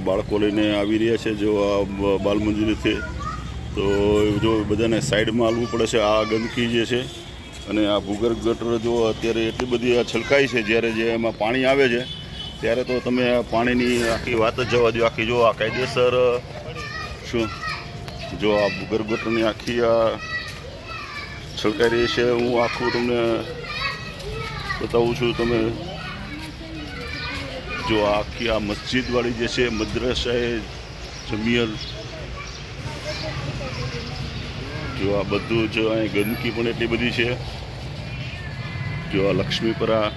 બાળકો લઈને આવી રહ્યા છે, જો આ બ- બાલ મંદિરથી તો જો બધાને સાઈડમાં હાલવું પડે છે, આ ગંદકી જે છે, અને આ ભૂગર્ભ ગટર જો અત્યારે એટલી બધી છલકાઈ છે, જ્યારે જે એમાં પાણી આવે છે, ત્યારે તો તમે પાણીની આખી વાત જ જવા દો, આખી જો આ કાયદેસર, શું, જો આ ભૂગર્ભ ગટરની આખી આ છલકાઈ રહી છે, હું આખું તમને બતાવું છું, તમે જો આખી આ મસ્જિદવાળી જે છે મદ્રસાએ જમિયલ જો આ બધું જ અહીં ગંદકી પણ એટલી બધી છે. જો આ લક્ષ્મીપરા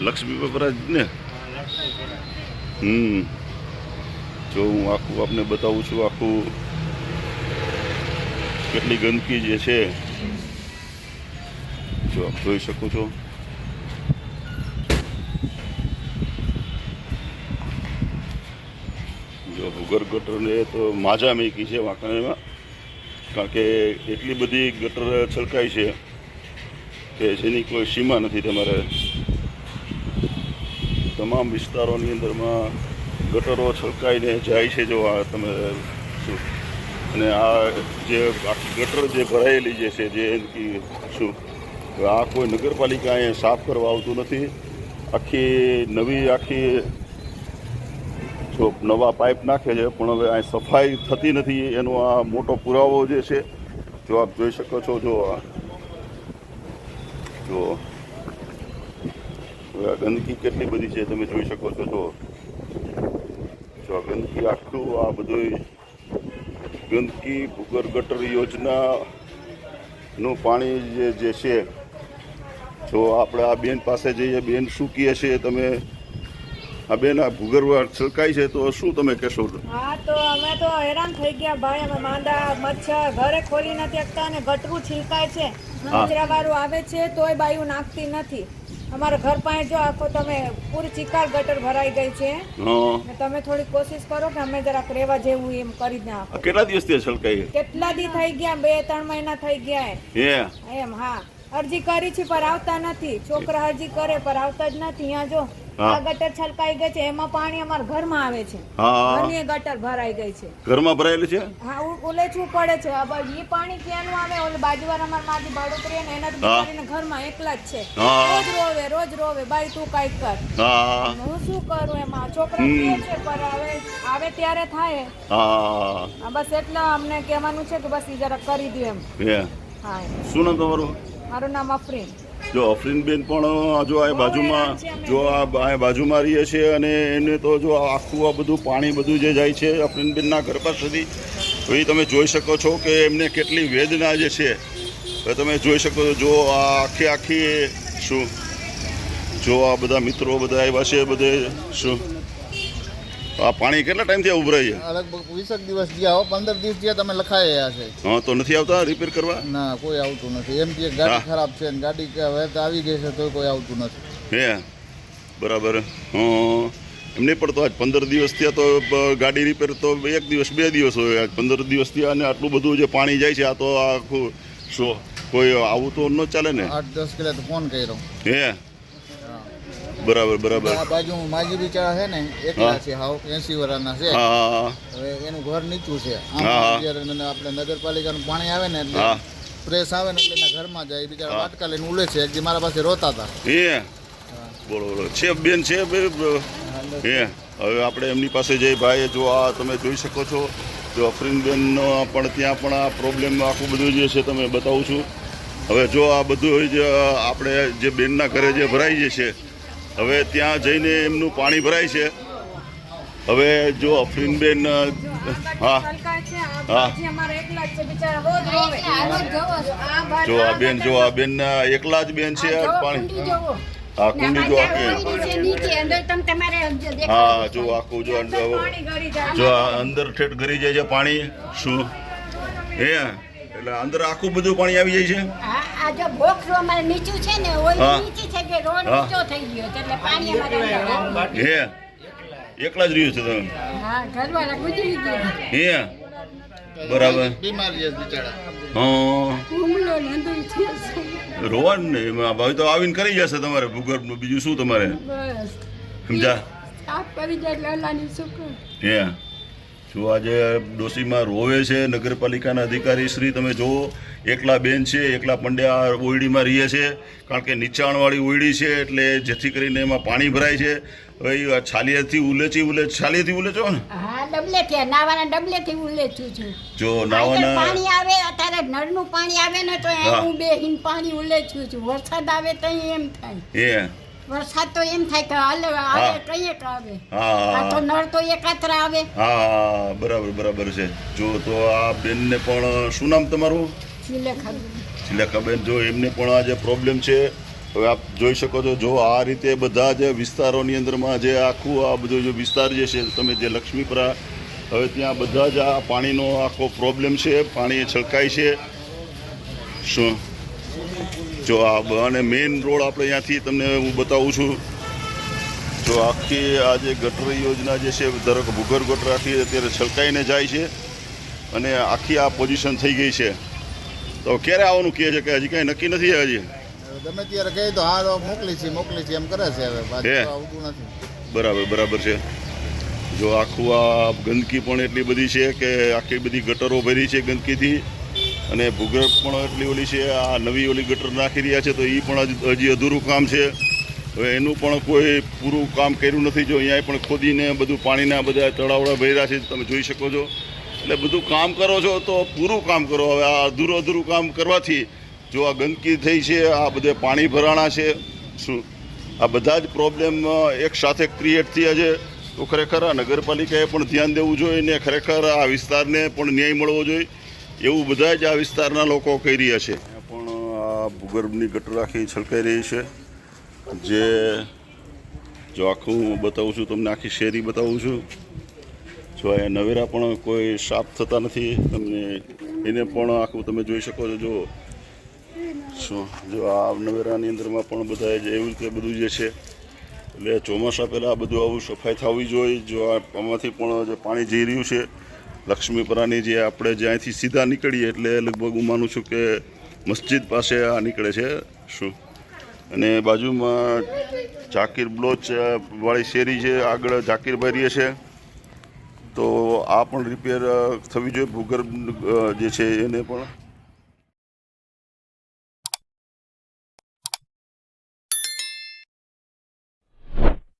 લક્ષ્મીપરા જ ને? હમ. જો હું આખું આપને બતાવું છું, આખું કેટલી ગંદકી જે છે. જો આપ જોઈ શકો છો. જો ભૂગર્ભ ગટરને તો માજા મેકી છે વાંકાનેરમાં. કારણ કે એટલી બધી ગટર છલકાઈ છે કે જેની કોઈ સીમા નથી તમારે. તમામ વિસ્તારોની અંદરમાં ગટરો છલકાઈને જાય છે જો આ તમે શું. અને આ જે આખી ગટર જે ભરાયેલી જે છે જે શું. આ કોઈ નગરપાલિકા અહીંયા સાફ કરવા આવતું નથી. આખી નવી આખી જો નવા પાઇપ નાખે છે, પણ હવે અહીં સફાઈ થતી નથી, એનો આ મોટો પુરાવો જે છે, જો આપ જોઈ શકો છો, જો જો આ ગંદકી કેટલી બધી છે, તમે જોઈ શકો છો, જો. જો આ ગંદકી આખું આ બધું ગંદકી ભૂગર ગટર યોજનાનું પાણી જે જે છે, જો આપણે આ બેન પાસે જઈએ, બેન શું કહે છે તમે આ બેન આ ભૂગર્ભ છલકાય છે તો શું તમે કહેશો? હા તો અમે તો હેરાન થઈ ગયા ભાઈ. અમે માંદા મચ્છર ઘરે ખોલી નથી શકતા અને ગટરું છીલકાય છે. કચરા વાળું આવે છે તોય બાયું નાખતી નથી. અમારા ઘર પાસે જો આખો તમે પૂરી ચિકાર ગટર ભરાઈ ગઈ છે. તમે થોડી કોશિશ કરો કે અમે જરાક રેવા જેવું એમ કરી જ નાખો કેટલા દિવસથી છલકાઈ કેટલા દી થઈ ગયા? બે ત્રણ મહિના થઈ ગયા એમ. હા? અરજી કરી છે પર આવતા નથી. છોકરા અરજી કરે પર આવતા જ નથી. અહીંયા જો. આ ગટર છલકાઈ ગઈ છે એમાં પાણી અમારા ઘરમાં આવે છે. ઘરની ગટર ભરાઈ ગઈ છે. ઘરમાં ભરાયેલી છે? હા ઉલેચવું પડે છે. હવે એ પાણી ક્યાંનું આવે? ઓલે બાજુવાર મારા માજી બાળોતરી ને એના બિચારીને ઘરમાં એકલા જ છે. રોજ રોવે રોજ રોવે. બાઈ તું કાંઈક કર. હું શું કરું એમાં? છોકરા છે પર હવે આવે ત્યારે થાય. હા બસ એટલા અમને કહેવાનું છે કે બસ એ જરા કરી દો એમ. હા એમ. શું નામ તમારું? મારું નામ અફરીન. જો અફરીનબેન પણ જો આ બાજુમાં, જો આ બાજુમાં રહીએ છીએ અને એને તો જો આખું આ બધું પાણી બધું જે જાય છે અફરીનબેનના ઘર સુધી, તો એ તમે જોઈ શકો છો કે એમને કેટલી વેદના જે છે. તમે જોઈ શકો છો, જો આ આખી આખી શું, જો આ બધા મિત્રો બધા આવ્યા છે, બધે શું? આ પાણી કેટલા ટાઈમથી ઉભરાય છે? લગભગ વીસેક દિવસ ગયા હો પંદર દિવસ ગયા તમે લખાયા છે. હા તો નથી આવતા રિપેર કરવા? ના કોઈ આવતું નથી. એમ કે ગાડી ખરાબ છે ને ગાડી કે હવે તો આવી ગઈ છે તો કોઈ આવતું નથી. હે બરાબર. હં એમને પણ તો આજ પંદર દિવસ થયા તો ગાડી રિપેર તો એક દિવસ બે દિવસ હોય આજ પંદર દિવસ થયા અને આટલું બધું જે પાણી જાય છે આ તો આખું શું કોઈ આવું તો ન ચાલે ને? આઠ દસ કિલો તો ફોન કર્યો. હે. બરાબર બરાબર. આ બાજુ માજી બિચારા છે ને એકલા છે હાવ એસી વર્ષના છે. હા હવે એનું ઘર નીચું છે. આમ આપણે નગરપાલિકાનું પાણી આવે ને એટલે પ્રેસ આવે ને એટલે ઘરમાં જાય. બિચારા. વાટકા લઈને ઉલે છે. એક મારા પાસે રોતા હતા. એ બોલો બોલો. છે બેન છે એ હે હવે આપણે એમની પાસે જઈ ભાઈ જો આ તમે જોઈ શકો છો. જો અફરીનબેનનો પણ ત્યાં પણ આ પ્રોબ્લેમ આખું બધું જે છે તમે બતાવું છું. હવે જો આ બધું જે આપણે જે બેનના ઘરે જે ભરાઈ જશે છે હવે ત્યાં જઈને એમનું પાણી ભરાય છે. હવે જો અફરીનબેન હા. હા. જ આ બેન, જો આ બેન એકલા જ બેન છે પાણી. આ કુંડી જો આખી. હા, જો આખું જો જો અંદર ઠેઠ ગરી જાય છે પાણી. શું? હે? એટલે અંદર આખું બધું પાણી આવી જાય છે? આ જો બોક્સ અમારે નીચું છે ને ઓય હા. નીચી થઈ ગઈ રોડ ઊંચો થઈ ગયો છે એટલે પાણી અમારે હે. એકલા જ રહ્યું છે તમે. હા ઘરવાળા ગુજરી ગયા. હે. બરાબર. બીમાર છે બિચારા. હા. હુમલો છે. રોવાનું ને ભાઈ તો આવીને કરી જશે તમારે ભૂગર્ભનું. બીજું શું તમારે? સમજા? સાફ કરી જાય એટલે શુક્ર. હે. જો આજે ડોસીમાં રોવે છે નગરપાલિકાના અધિકારી શ્રી તમે જુઓ એકલા બેન છે એકલા પંડ્યા ઓયડીમાં રહીએ છે કારણ કે નીચાણવાળી ઓયડી છે એટલે જેથી કરીને એમાં પાણી ભરાય છે. હવે છાલિયાથી ઉલેચી ઉલે છાલિયાથી ઉલેચો ને? હા ડબલે નાવાના ડબલે ઉલેચું છું. જો નાવાના પાણી આવે અત્યારે નળનું પાણી આવે ને તો હું. બે પાણી ઉલેચું છું. વરસાદ આવે તો એમ થાય. એ વરસાદ તો એમ થાય કે હાલે. આવે કઈ આવે. હા. આ તો નળ તો એકાત્ર આવે. હા બરાબર બરાબર છે. જો તો આ બેનને પણ શું નામ તમારું? છેલ્લે ખબર જો એમને પણ આ જે પ્રોબ્લેમ છે હવે આપ જોઈ શકો છો જો આ રીતે બધા જ વિસ્તારોની અંદરમાં જે આખું આ બધો જે વિસ્તાર જે છે તમે જે લક્ષ્મીપરા હવે ત્યાં બધા જ આ પાણીનો આખો પ્રોબ્લેમ છે પાણી છલકાય છે. શું? જો આ બ- અને મેઇન રોડ આપણે અહીંયાથી તમને હું બતાવું છું. જો આખી આ જે ગટર યોજના જે છે ધારો કે ભૂગર્ભ ગટર આખી અત્યારે છલકાઈને જાય છે અને આખી આ પોઝિશન થઈ ગઈ છે. તો ક્યારે આવવાનું કહે છે કે હજી કાંઈ નક્કી નથી હજી? ગમે ત્યારે કહી તો હા તો મોકલી છે મોકલી છે એમ કરે છે હવે આવતું નથી. બરાબર બરાબર છે. જો આખું આ ગંદકી પણ એટલી બધી છે કે આખી બધી ગટરો ભરી છે ગંદકીથી. અને ભૂગર્ભ પણ એટલી ઓલી છે, આ નવી ઓલી ગટર નાખી રહ્યા છે, તો એ પણ હજી- અધૂરું કામ છે. હવે એનું પણ કોઈ પૂરું કામ કર્યું નથી, જો અહીંયા પણ ખોદીને બધું પાણીના બધા તળાવડા ભર્યા છે, તમે જોઈ શકો છો. એટલે બધું કામ કરો છો, તો પૂરું કામ કરો. હવે આ અધૂરું અધૂરું કામ કરવાથી જો આ ગંદકી થઈ છે, આ બધે પાણી ભરાણા છે, શું? આ બધા જ પ્રોબ્લેમ એક સાથે ક્રિએટ થયા છે. તો ખરેખર આ નગરપાલિકાએ પણ ધ્યાન દેવું જોઈએ ને ખરેખર આ વિસ્તારને પણ ન્યાય મળવો જોઈએ. એવું બધા જ આ વિસ્તારના લોકો કહી રહ્યા છે. પણ, આ ભૂગર્ભની ગટર આખી છલકાઈ રહી છે. જે જો આખું હું બતાવું છું, તમને આખી શેરી બતાવું છું. જો અહીંયા નવેરા પણ કોઈ સાફ થતા નથી. તમને એને પણ આખું તમે જોઈ શકો છો. જો શું, જો આ નવેરાની અંદરમાં પણ બધા જ એવી રીતે બધું જે છે, એટલે ચોમાસા પહેલાં બધું આવું સફાઈ થવી જોઈએ. જો આમાંથી પણ જે પાણી જઈ રહ્યું છે લક્ષ્મીપરાની જે આપણે જ્યાંથી સીધા નીકળીએ એટલે લગભગ હું માનું છું કે મસ્જિદ પાસે આ નીકળે છે, શું? અને બાજુમાં ઝાકીર બ્લોચ વાળી શેરી છે, આગળ ઝાકીરભાઈ રહે છે. તો આ પણ રિપેર થવી જોઈએ. ભૂગર્ભ જે છે એને પણ